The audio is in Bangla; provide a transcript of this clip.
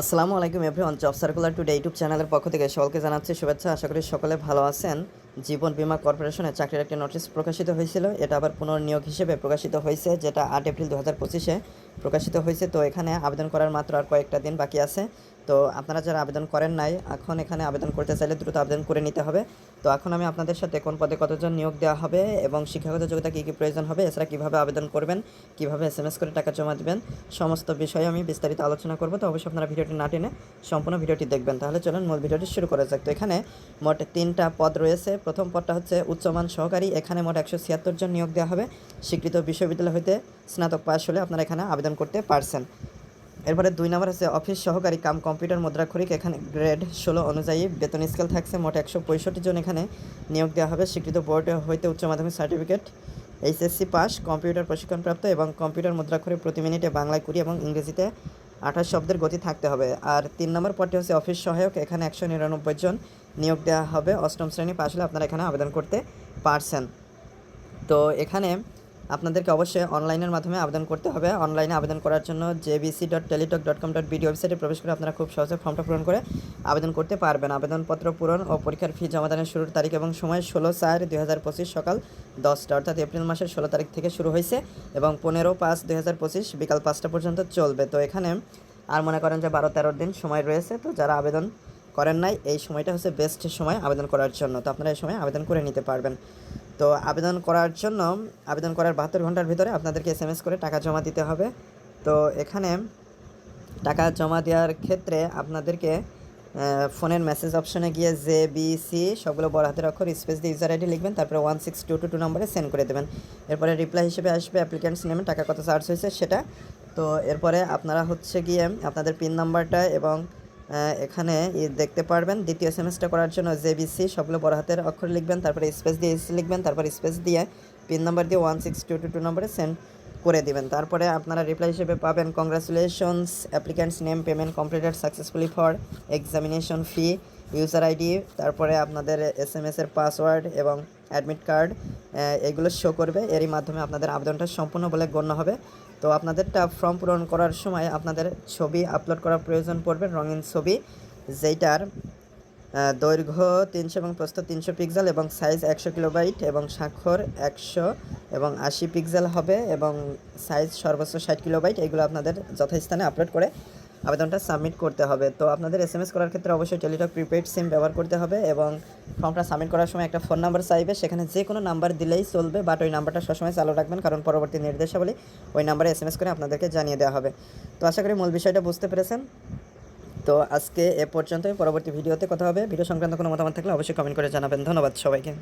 আসসালামু আলাইকুম everyone, job circular today YouTube চ্যানেলের পক্ষ থেকে সকলকে জানাচ্ছি শুভেচ্ছা। আশা করি সকলে ভালো আছেন। জীবন বিমা কর্পোরেশনে চাকরির একটি নোটিশ প্রকাশিত হয়েছিল। এটা আবার পুনর্নিয়োগ হিসেবে প্রকাশিত হয়েছে, যেটা আট এপ্রিল দু হাজার পঁচিশে। প্রকাশিত হয়েছে, তো এখানে আবেদন করার মাত্র আর কয়েকটা দিন বাকি আছে। তো আপনারা যারা আবেদন করেন নাই, এখন এখানে আবেদন করতে চাইলে দ্রুত আবেদন করে নিতে হবে। তো এখন আমি আপনাদের সাথে কোন পদে কতজন নিয়োগ দেওয়া হবে এবং শিক্ষাগত যোগ্যতা কী কী প্রয়োজন হবে, এছাড়া কীভাবে আবেদন করবেন, কীভাবে এস এম এস করে টাকা জমা দেবেন, সমস্ত বিষয়ে আমি বিস্তারিত আলোচনা করব। তো অবশ্যই আপনারা ভিডিওটি না টেনে সম্পূর্ণ ভিডিওটি দেখবেন। তাহলে চলুন মূল ভিডিওটি শুরু করা যাক। তো এখানে মোট তিনটা পদ রয়েছে। প্রথম পদটা হচ্ছে উচ্চমান সহকারী। এখানে মোট একশো ছিয়াত্তর জন নিয়োগ দেওয়া হবে। স্বীকৃত বিশ্ববিদ্যালয় হইতে স্নাতক পাশ হলে আপনারা এখানে আবেদন করতে পারছেন। এরপরে দুই নম্বর হচ্ছে অফিস সহকারী কাম কম্পিউটার মুদ্রাক্ষরিক, এখানে গ্রেড ষোলো অনুযায়ী বেতন স্কেল থাকছে মোট একশো পঁয়ষট্টি জন এখানে নিয়োগ দেওয়া হবে। স্বীকৃত বোর্ড হইতে উচ্চ মাধ্যমিক সার্টিফিকেট, এইচএসসি পাস, কম্পিউটার প্রশিক্ষণপ্রাপ্ত এবং কম্পিউটার মুদ্রাক্ষরিক প্রতি মিনিটে বাংলায় কুড়ি এবং ইংরেজিতে আঠাশ শব্দের গতি থাকতে হবে। আর তিন নম্বর পদটি হচ্ছে, অফিস সহায়ক, এখানে একশো নিরানব্বই জন নিয়োগ দেওয়া হবে। অষ্টম শ্রেণি পাশ হলে আপনারা এখানে আবেদন করতে পারছেন। তো এখানে আপনাদেরকে অবশ্যই অনলাইনের মাধ্যমে আবেদন করতে হবে। অনলাইনে আবেদন করার জন্য JBC dot Teletalk dot com dot BD ওয়েবসাইটে প্রবেশ করে আপনারা খুব সহজে ফর্মটা পূরণ করে আবেদন করতে পারবেন। আবেদনপত্র পূরণ ও পরীক্ষার ফি জমাদানের শুরুর তারিখ এবং সময় ষোলো চার দুই পঁচিশ সকাল দশটা অর্থাৎ এপ্রিল মাসের ষোলো তারিখ থেকে শুরু হয়েছে এবং পনেরো পাঁচ দুই হাজার পঁচিশ বিকাল পাঁচটা পর্যন্ত চলবে। তো এখানে আর মনে করেন যে বারো তেরো দিন সময় রয়েছে। তো যারা আবেদন করেন নাই, এই সময়টা হচ্ছে বেস্ট সময় আবেদন করার জন্য। তো আপনারা এই সময় আবেদন করে নিতে পারবেন। তো আবেদন করার জন্য, আবেদন করার বাহাত্তর ঘণ্টার ভিতরে আপনাদেরকে এস এম এস করে টাকা জমা দিতে হবে। তো এখানে টাকা জমা দেওয়ার ক্ষেত্রে আপনাদেরকে ফোনের মেসেজ অপশনে গিয়ে জে বি সি সবগুলো বড় হাতের অক্ষর স্পেস দিয়ে ইউজার আইডি লিখবেন, তারপরে one six two two two নম্বরে সেন্ড করে দেবেন। এরপরে রিপ্লাই হিসেবে আসবে অ্যাপ্লিক্যান্টস নেমে টাকা কত চার্জ হয়েছে সেটা। তো এরপরে আপনারা হচ্ছে গিয়ে আপনাদের পিন নাম্বারটা এবং এখানে দেখতে পারবেন। দ্বিতীয় সেমিস্টার করার জন্য জে জেবিসি সবগুলো বড় হাতের অক্ষর লিখবেন, তারপরে স্পেস দিয়ে এসি লিখবেন, তারপর স্পেস দিয়ে পিন নাম্বার দিয়ে one six two two two নম্বরে সেন্ড করে দিবেন। তারপরে আপনারা রিপ্লাই হিসেবে পাবেন congratulations applicants name payment completed successfully for examination fee user ID তারপরে আপনাদের এস এম এসের পাসওয়ার্ড এবং অ্যাডমিট কার্ড এগুলো শো করবে। এরই মাধ্যমে আপনাদের আবেদনটা সম্পূর্ণ বলে গণ্য হবে। তো আপনাদেরটা ফর্ম পূরণ করার সময় আপনাদের ছবি আপলোড করার প্রয়োজন পড়বে, রঙিন ছবি, যেইটার দৈর্ঘ্য তিনশো এবং প্রস্থ তিনশো পিক্সেল এবং সাইজ একশো কিলোবাইট এবং স্বাক্ষর একশো এবং আশি পিক্সেল হবে এবং সাইজ সর্বোচ্চ ষাট কিলোবাইট এগুলো আপনাদের যথাস্থানে আপলোড করে আবেদনটা সাবমিট করতে হবে। তো আপনাদের এস এম এস করার ক্ষেত্রে অবশ্যই টেলিটক প্রিপেড সিম ব্যবহার করতে হবে এবং ফর্মটা সাবমিট করার সময় একটা ফোন নাম্বার চাইবে। সেখানে যে কোনো নাম্বার দিলেই চলবে বাট ওই নাম্বারটা সবসময় চালু রাখবেন, কারণ পরবর্তী নির্দেশাবলী ওই নাম্বারে এস এম এস করে আপনাদেরকে জানিয়ে দেওয়া হবে। তো আশা করি মূল বিষয়টা বুঝতে পেরেছেন। তো আজকে এ পর্যন্তই। পরবর্তী ভিডিওতে কথা হবে। ভিডিও সংক্রান্ত কোনো মতামত থাকলে অবশ্যই কমেন্ট করে জানাবেন। ধন্যবাদ সবাইকে।